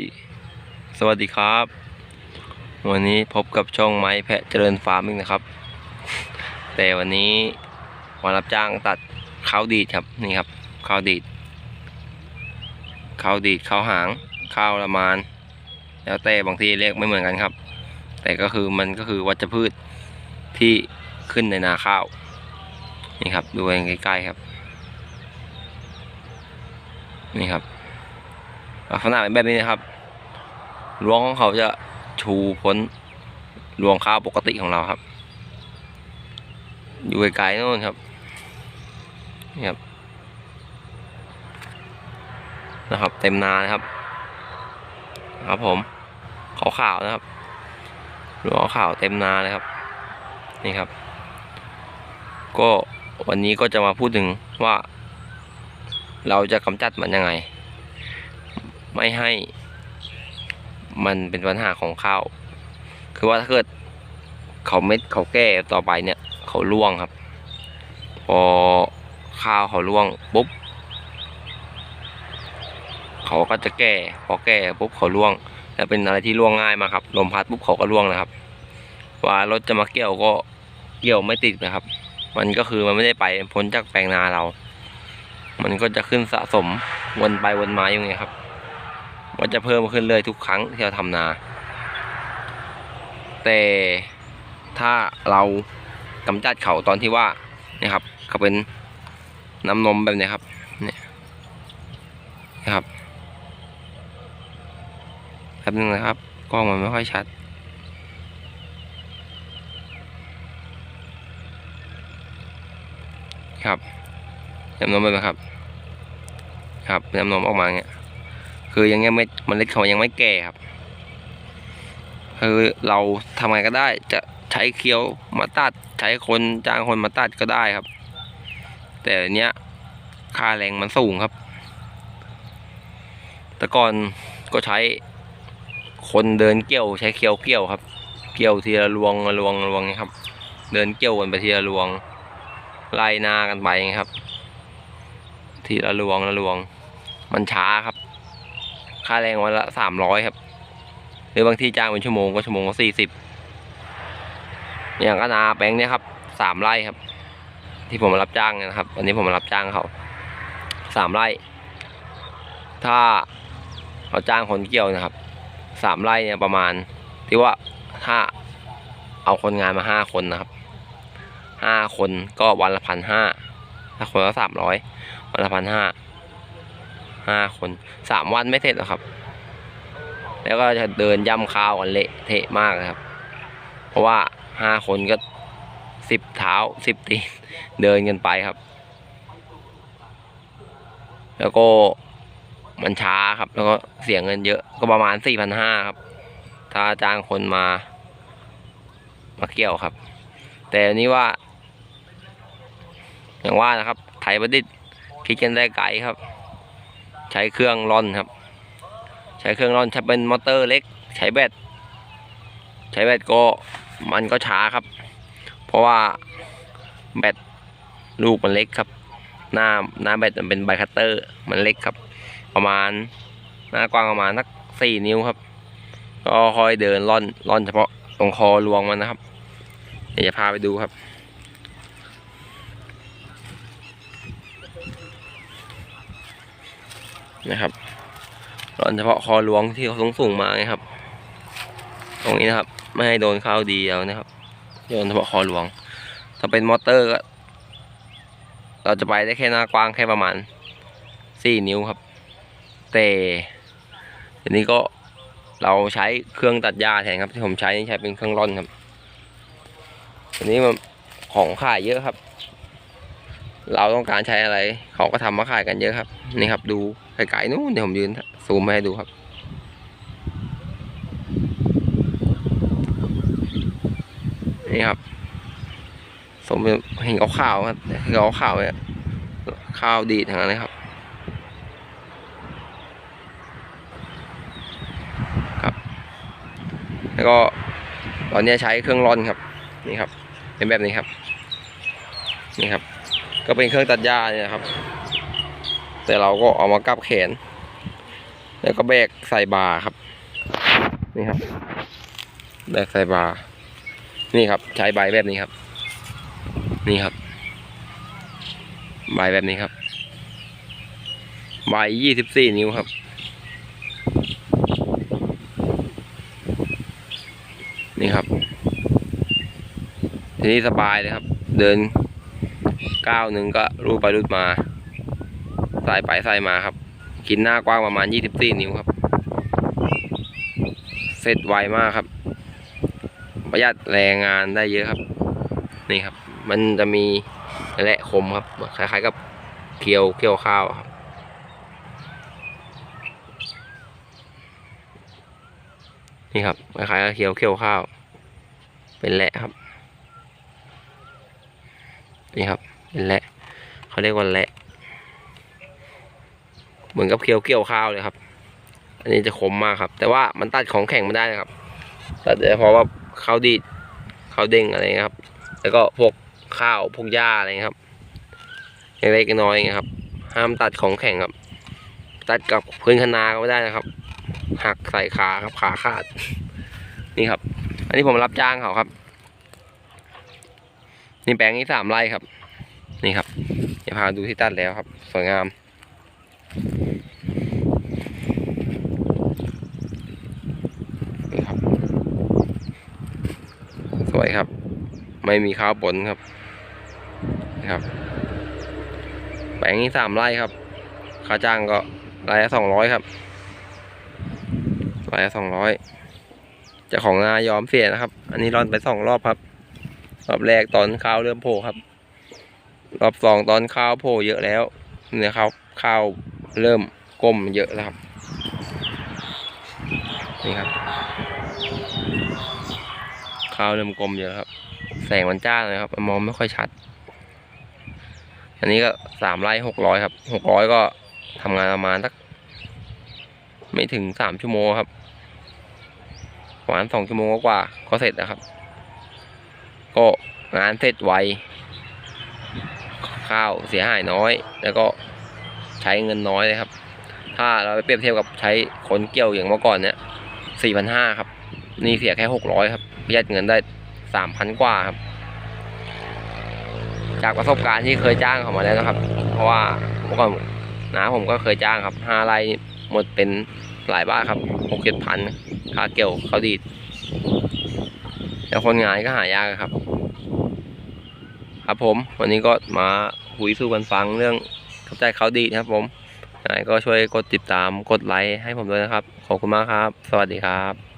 ดีสวัสดีครับ วันนี้พบกับช่องไม้แพะเจริญฟาร์มอีกนะครับ แต่วันนี้มารับจ้างตัดข้าวดีดครับนี่ครับข้าวดีดข้าวดีดข้าวหางข้าวละมาน แล้วแต่บางทีเรียกไม่เหมือนกันครับ แต่ก็คือมันก็คือวัชพืชที่ขึ้นในนาข้าวนี่ครับดูใกล้ๆครับ นี่ครับ ลักษณะเป็นแบบนี้นะครับรวงของเขาจะชูพ้นรวงข้าวปกติของเราครับ อยู่ไกลๆโน่นครับนี่ครับนะครับ เต็มนานะครับ ครับผมขาวๆนะครับรวงขาวเต็มนาเลยครับ นี่ครับ ก็วันนี้ก็จะมาพูดถึงว่า เราจะกำจัดมันยังไง ไม่ให้ มันเป็นปัญหาของข้าว คือว่าถ้าเกิดเขาเม็ดเขาแก้ต่อไปเนี่ย เขาร่วงครับ พอข้าวเขาร่วงปุ๊บเขาก็จะแก่พอแก่ปุ๊บเขาร่วง แล้วเป็นอะไรที่ร่วงง่ายมากครับลมพัดปุ๊บเขาก็ร่วงนะครับ ว่ารถจะมาเกี่ยวก็เกี่ยวไม่ติดนะครับ มันก็คือมันไม่ได้ไปพ้นจากแปลงนาเรา มันก็จะขึ้นสะสมวนไปวนมาอย่างเงี้ยครับ มันจะเพิ่มขึ้นเรื่อยทุกครั้งที่เราทำนา แต่ถ้าเรากำจัดเขาตอนที่ว่าเนี่ยครับเขาเป็นน้ำนมแบบเนี้ยครับเนี่ยนะครับแป๊บนึงนะครับกล้องมันไม่ค่อยชัด ครับน้ำนมแบบนี้ครับ ครับน้ำนมออกมาเงี้ย คือยังยังไม่เมันเล็ดเขายังไม่แก่ครับ คือเราทำไงก็ได้จะใช้เคี้ยวมาตัดใช้คนจ้างคนมาตัดก็ได้ครับ แต่เนี้ยค่าแรงมันสูงครับ แต่ก่อนก็ใช้คนเดินเกี่ยวใช้เคี้ยวเกี่ยวครับ เกี่ยวทีละรวงละรวงละรวงครับ เดินเกี่ยวกันไปทีละรวงไล่นากันไปครับ ทีละรวงละรวง มันช้าครับ ค่าแรงวันละสามร้อยครับ หรือบางที่จ้างเป็นชั่วโมงก็ชั่วโมงละสี่สิบอย่างก็นาแปลงเนี้ยครับสามไร่ครับ ที่ผมมารับจ้างเนี่ยนะครับวันนี้ผมมารับจ้างเขาสามไร่ ถ้าเราจ้างคนเกี่ยวนะครับสามไร่เนี่ยประมาณ ที่ว่าถ้าเอาคนงานมาห้าคนนะครับห้าคนก็วันละพันห้าถ้าคนละสามร้อยวันละพันห้า ห้าคนสามวันไม่เสร็จหรอกครับ แล้วก็จะเดินย่ำข้าวกันเละเทะมากนะครับ เพราะว่าห้าคนก็สิบเท้าสิบตีนเดินกันไปครับ แล้วก็มันช้าครับ แล้วก็เสียเงินเยอะก็ประมาณสี่พันห้าครับ ถ้าจ้างคนมา มาเกี่ยวครับ แต่นนี้ว่า อย่างว่านะครับ ไทยประดิษฐ์คิดกันได้ไกลครับ ใช้เครื่องร่อนครับ ใช้เครื่องร่อนใช้เป็นมอเตอร์เล็ก ใช้แบตใช้แบตก็มันก็ช้าครับ เพราะว่าแบตลูกมันเล็กครับ หน้าหน้าแบตมันเป็นไบคัตเตอร์มันเล็กครับ ประมาณหน้ากว้างประมาณสักสี่นิ้วครับ ก็ค่อยเดินร่อนร่อนเฉพาะตรงคอรวงมันนะครับ เดี๋ยวจะพาไปดูครับ นะครับร่อนเฉพาะคอหลวงที่เขาสูงสูงๆมาไงครับ ตรงนี้นะครับ ไม่ให้โดนข้าวดีเอานะครับโดนเฉพาะคอหลวง ถ้าเป็นมอเตอร์ก็ เราจะไปได้แค่หน้ากว้างแค่ประมาณสี่นิ้วครับ แต่ทีนี้ก็เราใช้เครื่องตัดหญ้าแทนครับ ที่ผมใช้นี่ใช้เป็นเครื่องร่อนครับทีนี้มันของขายเยอะครับ เราต้องการใช้อะไร เขาก็ทำมาขายกันเยอะครับ นี่ครับดูไกลๆนู้นเดี๋ยวผมยืนซูมให้ดูครับ นี่ครับสมเห็นขาวๆครับเห็นขาวๆเนี่ยข้าวดีทั้งนั้นเลยครับครับ แล้วก็ตอนนี้ใช้เครื่องร่อนครับ นี่ครับ เป็นแบบนี้ครับ นี่ครับ ก็เป็นเครื่องตัดหญ้าเนี่ยครับ แต่เราก็เอามากับแขน แล้วก็แบกใส่บาครับ นี่ครับ แบกใส่บานี่ครับ ใช้ใบแบบนี้ครับ นี่ครับ ใบแบบนี้ครับใบยี่สิบสี่นิ้วครับ นี่ครับ ทีนี้สบายเลยครับ เดิน ก้าวหนึ่งก็รูดไปรูดมาใส่ไปใส่มาครับกินหน้ากว้างประมาณยี่สิบสี่นิ้วครับ เสร็จไวมากครับ ประหยัดแรงงานได้เยอะครับ นี่ครับ มันจะมีและคมครับ คล้ายๆกับเคียวเคียวข้าวครับ นี่ครับ คล้ายๆกับเคียวเคียวข้าว เป็นแหละครับ นี่ครับเป็นแหละเขาเรียกว่าแหละเหมือนกับเคียวเกี่ยวข้าวเลยครับ อันนี้จะคมมากครับ แต่ว่ามันตัดของแข็งไม่ได้นะครับตัดแต่เพราะว่าข้าวดีดข้าวเด้งอะไรครับ แล้วก็พวกข้าวพวกหญ้าอะไรครับเล็กๆน้อยๆครับ ห้ามตัดของแข็งครับ ตัดกับพื้นคนาก็ไม่ได้นะครับ หักใส่ขาครับขาขาด นี่ครับ อันนี้ผมรับจ้างเขาครับ นี่แปลงนี้สามไร่ครับ นี่ครับเดี๋ยวพาดูที่ตัดแล้วครับ สวยงามนี่ครับสวยครับ ไม่มีข้าวปนครับนะครับ แปลงนี้สามไร่ครับ ค่าจ้างก็ไร่ละสองร้อยครับไร่ละสองร้อยจ้าของนายอมเสียนะครับ อันนี้ร่อนไปสองรอบครับ รอบแรกตอนข้าวเริ่มโผล่ครับ รอบสองตอนข้าวโผล่เยอะแล้วเนี่ยครับข้าวเริ่มก้มเยอะแล้วครับนี่ครับข้าวเริ่มกลมเยอะครับ แสงมันจ้าเลยครับมองไม่ค่อยชัด อันนี้ก็สามไร่หกร้อยครับหกร้อยก็ทำงานประมาณสักไม่ถึงสามชั่วโมงครับประมาณสองชั่วโมงกว่าก็เสร็จนะครับ ก็งานเสร็จไวข้าวเสียหายน้อย แล้วก็ใช้เงินน้อยเลยครับ ถ้าเราไปเปรียบเทียบกับใช้คนเกี่ยวอย่างเมื่อก่อนเนี่ยสี่พันห้าครับ นี่เสียแค่หกร้อยครับประหยัดเงินได้สามพันกว่าครับ จากประสบการณ์ที่เคยจ้างเขามาแล้วนะครับ เพราะว่าเมื่อก่อนน้าผมก็เคยจ้างครับห้าไร่หมดเป็นหลายบ้าทครับหกเจ็ดพันค่าเกี่ยวเขาดีด แล้วคนงานก็หายากครับ ครับผม วันนี้ก็มาคุยสู่กันฟังเรื่องเข้าใจเขาดีนะครับ ผมยังไงก็ช่วยกดติดตามกดไลค์ให้ผมด้วยนะครับ ขอบคุณมากครับ สวัสดีครับ